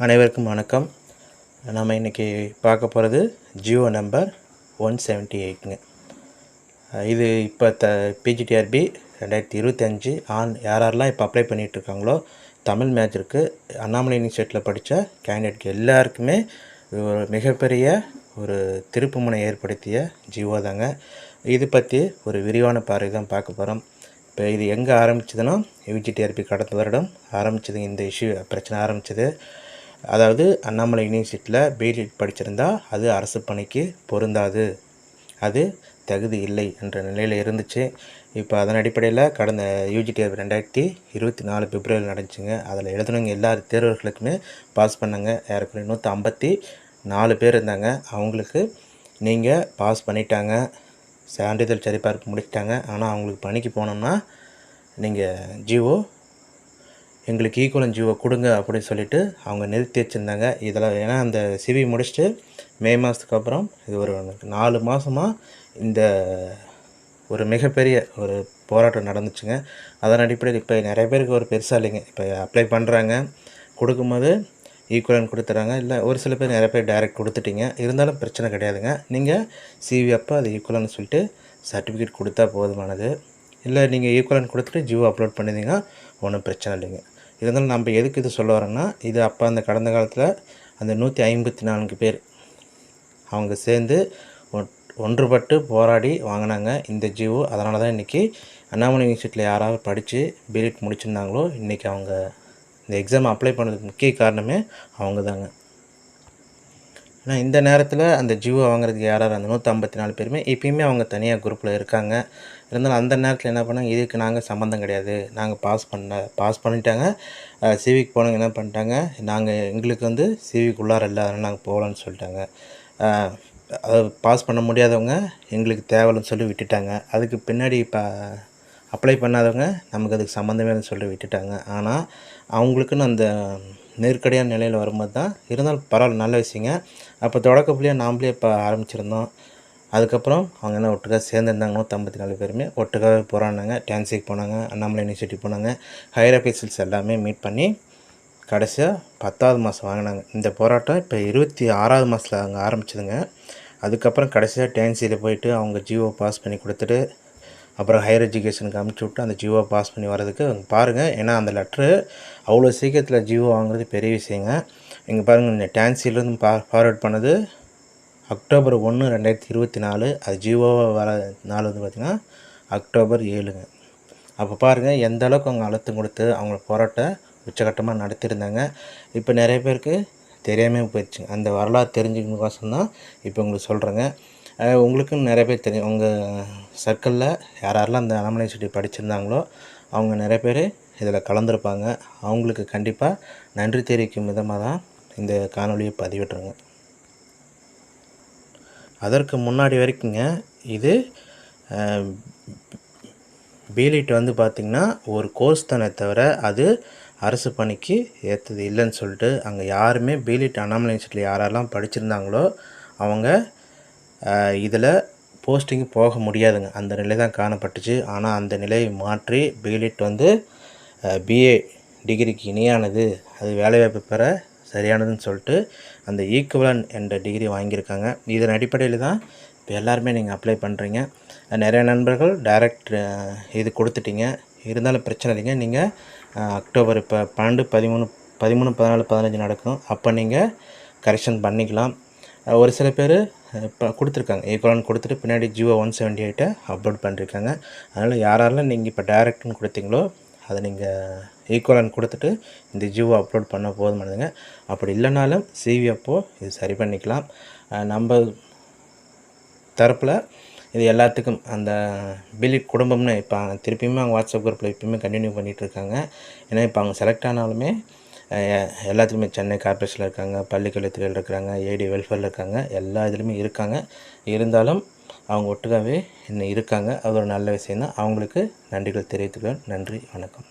அனைவருக்கும் வணக்கம். நம்ம இன்றைக்கி பார்க்க போகிறது ஜியோ நம்பர் ஒன் செவன்ட்டி எயிட்டுங்க இது இப்போ த பிஜிடிஆர்பி ரெண்டாயிரத்தி இருபத்தஞ்சி ஆன் யார் யாரெல்லாம் இப்போ அப்ளை பண்ணிகிட்ருக்காங்களோ தமிழ் மேஜருக்கு அண்ணாமலை யூனிவர்சிட்டியில் படித்த கேண்டிடேட்க்கு எல்லாருக்குமே ஒரு மிகப்பெரிய ஒரு திருப்புமுனை ஏற்படுத்திய ஜியோ தாங்க. இது பற்றி ஒரு விரிவான பார்வை தான் பார்க்க போகிறோம் இப்போ இது எங்கே ஆரம்பிச்சதுன்னா யூஜிடிஆர்பி கடந்த வருடம் ஆரம்பிச்சது இந்த இஷ்யூ பிரச்சனை ஆரம்பித்தது அதாவது அண்ணாமலை யூனிவர்சிட்டியில் பிஎட் படிச்சிருந்தா அது அரசு பணிக்கு பொருந்தாது. அது தகுதி இல்லை என்ற நிலையில் இருந்துச்சு. இப்போ அதன் அடிப்படையில் கடந்த யூஜிடிஆர்பி ரெண்டாயிரத்தி இருபத்தி நாலு பிப்ரவரி நடந்துச்சுங்க. அதில் எழுதுனவங்க எல்லா தேர்வர்களுக்குமே பாஸ் பண்ணாங்க. ஏறக்குறைய நூற்றி ஐம்பத்தி நாலு பேர் இருந்தாங்க. அவங்களுக்கு நீங்கள் பாஸ் பண்ணிட்டாங்க. சான்றிதழ் சரிபார்ப்பு முடிச்சிட்டாங்க. ஆனால் அவங்களுக்கு பணிக்கு போனோம்னா நீங்கள் ஜிஓ எங்களுக்கு e. ஈக்குவலன் ஜிஓ கொடுங்க அப்படின்னு சொல்லிட்டு அவங்க நிறுத்தி வச்சுருந்தாங்க. இதெல்லாம் ஏன்னா அந்த சிவி முடிச்சுட்டு மே மாதத்துக்கு அப்புறம் இது ஒரு நாலு மாதமாக இந்த ஒரு மிகப்பெரிய ஒரு போராட்டம் நடந்துச்சுங்க. அதன் அடிப்படையில் இப்போ நிறைய பேருக்கு ஒரு பெருசாக இல்லைங்க. இப்போ அப்ளை பண்ணுறாங்க கொடுக்கும்போது e. ஈக்குவலன் கொடுத்துட்றாங்க இல்லை ஒரு சில பேர் நிறைய பேர் டைரக்ட் கொடுத்துட்டீங்க. இருந்தாலும் பிரச்சனை கிடையாதுங்க. நீங்கள் சிவி அப்போ அது e. ஈக்குவலன்னு சொல்லிட்டு சர்டிஃபிகேட் கொடுத்தா போதுமானது. இல்லை நீங்கள் ஈக்குவலன் கொடுத்துட்டு ஜியோ அப்லோட் பண்ணியிருந்தீங்கன்னா ஒன்றும் பிரச்சனை இல்லைங்க. இருந்தாலும் நம்ம எதுக்கு இது சொல்ல வரோன்னா இது அப்போ அந்த கடந்த காலத்தில் அந்த நூற்றி ஐம்பத்தி நான்கு பேர் அவங்க சேர்ந்து ஒன்றுபட்டு போராடி வாங்கினாங்க இந்த ஜியோ அதனால தான் இன்றைக்கி அண்ணாமலை யூனிவர்சிட்டியில் யாராவது படித்து பிஎட் முடிச்சிருந்தாங்களோ இன்றைக்கி அவங்க இந்த எக்ஸாம் அப்ளை பண்ணதுக்கு முக்கிய காரணமே அவங்க தாங்க ஆனால் இந்த நேரத்தில் அந்த ஜியோ வாங்குறதுக்கு யாராவது அந்த நூற்றி ஐம்பத்தி நாலு பேருமே இப்பயுமே அவங்க தனியாக குரூப்பில் இருக்காங்க. இருந்தாலும் அந்த நேரத்தில் என்ன பண்ணாங்க? இதுக்கு நாங்கள் சம்மந்தம் கிடையாது. நாங்கள் பாஸ் பண்ண பாஸ் பண்ணிட்டாங்க. சிவிக் போனவங்க என்ன பண்ணிட்டாங்க? நாங்கள் எங்களுக்கு வந்து சிவிக் உள்ளார இல்லை அதனால் நாங்கள் போகலான்னு சொல்லிட்டாங்க அதாவது பாஸ் பண்ண முடியாதவங்க எங்களுக்கு தேவைன்னு சொல்லி விட்டுட்டாங்க. அதுக்கு பின்னாடி இப்போ அப்ளை பண்ணாதவங்க நமக்கு அதுக்கு சம்மந்தமே சொல்லி விட்டுட்டாங்க. ஆனால் அவங்களுக்குன்னு அந்த நெருக்கடியான நிலையில் வரும்போது தான் இருந்தாலும் பரவாயில்ல நல்ல விஷயங்க. அப்போ தொடக்க நாம்ளே இப்போ ஆரம்பிச்சிருந்தோம். அதுக்கப்புறம் அவங்க என்ன ஒட்டுக்காக சேர்ந்துருந்தாங்க நூற்றம்பத்தி நாலு பேருமே ஒட்டுக்காக போகிறாங்க டான்ஸுக்கு போனாங்க அண்ணாமலை யூனிவர்சிட்டி போனாங்க. ஹையர் அஃபீஷியல்ஸ் எல்லாமே மீட் பண்ணி கடைசியாக பத்தாவது மாதம் வாங்கினாங்க. இந்த போராட்டம் இப்போ இருபத்தி ஆறாவது மாதத்தில் அவங்க ஆரம்பிச்சதுங்க. அதுக்கப்புறம் கடைசியாக டேன்சியில் போயிட்டு அவங்க ஜியோ பாஸ் பண்ணி கொடுத்துட்டு அப்புறம் ஹையர் எஜுகேஷனுக்கு அமுச்சு விட்டு அந்த ஜியோவை பாஸ் பண்ணி வரதுக்கு பாருங்கள் ஏன்னா அந்த லெட்ரு அவ்வளோ சீக்கிரத்தில் ஜியோ வாங்குறது பெரிய விஷயங்க. இங்கே பாருங்கள் இந்த டான்சிலேருந்து பா ஃபார்வர்ட் பண்ணது அக்டோபர் ஒன்று ரெண்டாயிரத்தி இருபத்தி நாலு. அது ஜியோவாக வர நாள் வந்து பார்த்திங்கன்னா அக்டோபர் ஏழுங்க. அப்போ பாருங்கள் எந்த அளவுக்கு அவங்க அழுத்தம் கொடுத்து அவங்கள போராட்ட உச்சகட்டமாக நடத்தியிருந்தாங்க. இப்போ நிறைய பேருக்கு தெரியாமல் போயிடுச்சுங்க. அந்த வரலாறு தெரிஞ்சுக்கணுக்கோசம் தான் இப்போ உங்களுக்கு சொல்கிறேங்க உங்களுக்கும் நிறைய பேர் தெரியும். உங்கள் சர்க்கிளில் யார் யாரெல்லாம் அந்த அலமனை யூனிவர்சிட்டி படிச்சிருந்தாங்களோ அவங்க நிறைய பேர் இதில் கலந்துருப்பாங்க. அவங்களுக்கு கண்டிப்பாக நன்றி தெரிவிக்கும் விதமாக தான் இந்த காணொலியை பதிவிட்டுருங்க அதற்கு முன்னாடி வரைக்குங்க இது பிலிட் வந்து பார்த்திங்கன்னா ஒரு கோர்ஸ் தானே தவிர அது அரசு பணிக்கு ஏற்றது இல்லைன்னு சொல்லிட்டு அங்கே யாருமே பிலிட் அண்ணாமலை யூனிவர்சிட்டியில் யாரெல்லாம் படிச்சிருந்தாங்களோ அவங்க இதில் போஸ்டிங் போக முடியாதுங்க. அந்த நிலை தான் காணப்பட்டுச்சு. ஆனால் அந்த நிலையை மாற்றி பிலிட் வந்து பிஏ டிகிரிக்கு இணையானது. அது வேலைவாய்ப்பு பெற சரியானதுன்னு சொல்லிட்டு அந்த ஈக்குவலன் என்ற டிகிரி வாங்கியிருக்காங்க. இதன் அடிப்படையில் தான் இப்போ எல்லாருமே நீங்கள் அப்ளை பண்ணுறீங்க நிறைய நண்பர்கள் டைரக்ட் இது கொடுத்துட்டீங்க. இருந்தாலும் பிரச்சனை இல்லைங்க. நீங்கள் அக்டோபர் இப்போ பன்னெண்டு பதிமூணு பதிமூணு பதினாலு பதினஞ்சு நடக்கும் அப்போ நீங்கள் கரெக்ஷன் பண்ணிக்கலாம். ஒரு சில பேர் இப்போ கொடுத்துருக்காங்க. ஈக்குவலான் கொடுத்துட்டு பின்னாடி ஜியோ ஒன் செவன்ட்டி எயிட்டை அப்லோட் பண்ணியிருக்காங்க அதனால் யாரெல்லாம் நீங்கள் இப்போ டேரெக்ட்னு கொடுத்தீங்களோ அதை நீங்கள் ஈக்குவலான் கொடுத்துட்டு இந்த ஜியோ அப்லோட் பண்ண போதுமானதுங்க. அப்படி இல்லைனாலும் சிவி அப்போது இது சரி பண்ணிக்கலாம். நம்ம தரப்பில் இது எல்லாத்துக்கும் அந்த பில்லி குடும்பம்னு இப்போ திருப்பியுமே அவங்க வாட்ஸ்அப் குரூப்பில் இப்போயுமே கண்டினியூ பண்ணிகிட்ருக்காங்க ஏன்னா இப்போ அவங்க செலக்ட் ஆனாலுமே எல்லாத்துலேயுமே சென்னை கார்பரேஷனில் இருக்காங்க பள்ளிக்கல்வித்துறையில் இருக்கிறாங்க ஏடி வெல்ஃபேரில் இருக்காங்க எல்லா இதுலேயுமே இருக்காங்க. இருந்தாலும் அவங்க ஒட்டுக்காகவே இன்னும் இருக்காங்க. அது ஒரு நல்ல விஷயம் தான் அவங்களுக்கு நன்றிகள் தெரிவித்துக்கிறேன் நன்றி வணக்கம்.